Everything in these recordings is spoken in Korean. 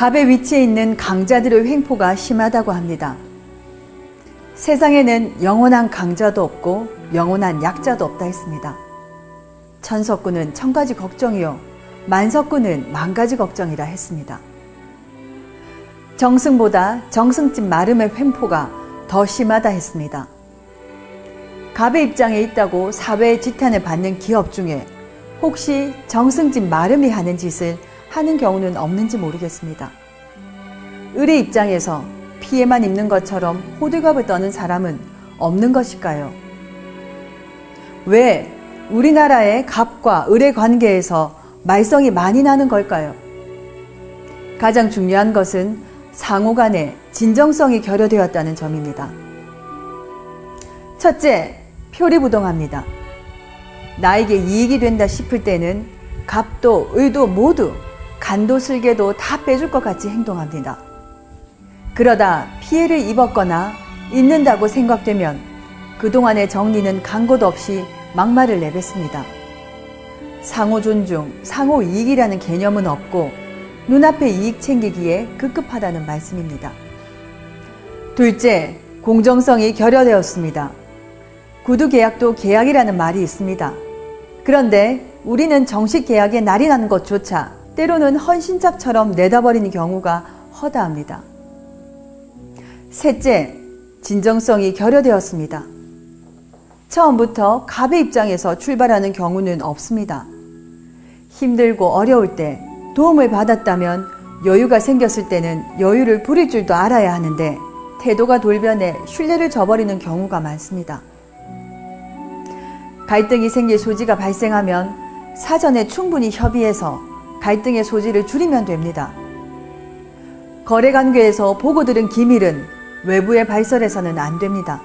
갑의 위치에 있는 강자들의 횡포가 심하다고 합니다. 세상에는 영원한 강자도 없고 영원한 약자도 없다 했습니다. 천석구는 천 가지 걱정이요. 만석구는 만 가지 걱정이라 했습니다. 정승보다 정승집 마름의 횡포가 더 심하다 했습니다. 갑의 입장에 있다고 사회의 지탄을 받는 기업 중에 혹시 정승집 마름이 하는 짓을 하는 경우는 없는지 모르겠습니다. 을의 입장에서 피해만 입는 것처럼 호들갑을 떠는 사람은 없는 것일까요? 왜 우리나라의 갑과 을의 관계에서 말썽이 많이 나는 걸까요? 가장 중요한 것은 상호 간의 진정성이 결여되었다는 점입니다. 첫째, 표리부동합니다. 나에게 이익이 된다 싶을 때는 갑도 을도 모두 간도 슬개도 다 빼줄 것 같이 행동합니다. 그러다 피해를 입었거나 입는다고 생각되면 그동안의 정리는 간곳 없이 막말을 내뱉습니다. 상호 존중, 상호 이익이라는 개념은 없고 눈앞의 이익 챙기기에 급급하다는 말씀입니다. 둘째, 공정성이 결여되었습니다. 구두 계약도 계약이라는 말이 있습니다. 그런데 우리는 정식 계약의 날이 나는 것조차 때로는 헌신짝처럼 내다버리는 경우가 허다합니다. 셋째, 진정성이 결여되었습니다. 처음부터 갑의 입장에서 출발하는 경우는 없습니다. 힘들고 어려울 때 도움을 받았다면 여유가 생겼을 때는 여유를 부릴 줄도 알아야 하는데 태도가 돌변해 신뢰를 저버리는 경우가 많습니다. 갈등이 생길 소지가 발생하면 사전에 충분히 협의해서 갈등의 소지를 줄이면 됩니다. 거래 관계에서 보고 들은 기밀은 외부에 발설해서는 안 됩니다.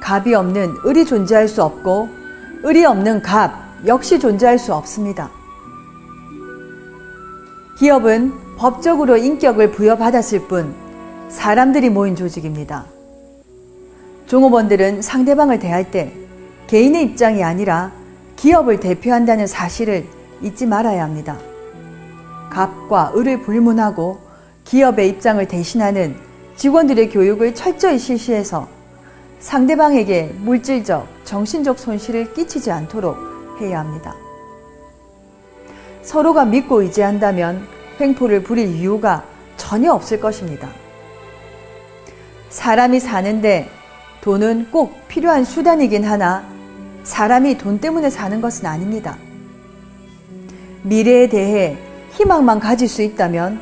갑이 없는 을이 존재할 수 없고 을이 없는 갑 역시 존재할 수 없습니다. 기업은 법적으로 인격을 부여받았을 뿐 사람들이 모인 조직입니다. 종업원들은 상대방을 대할 때 개인의 입장이 아니라 기업을 대표한다는 사실을 잊지 말아야 합니다. 갑과 을을 불문하고 기업의 입장을 대신하는 직원들의 교육을 철저히 실시해서 상대방에게 물질적, 정신적 손실을 끼치지 않도록 해야 합니다. 서로가 믿고 의지한다면 횡포를 부릴 이유가 전혀 없을 것입니다. 사람이 사는데 돈은 꼭 필요한 수단이긴 하나 사람이 돈 때문에 사는 것은 아닙니다. 미래에 대해 희망만 가질 수 있다면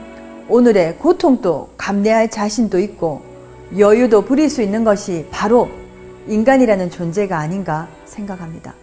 오늘의 고통도 감내할 자신도 있고 여유도 부릴 수 있는 것이 바로 인간이라는 존재가 아닌가 생각합니다.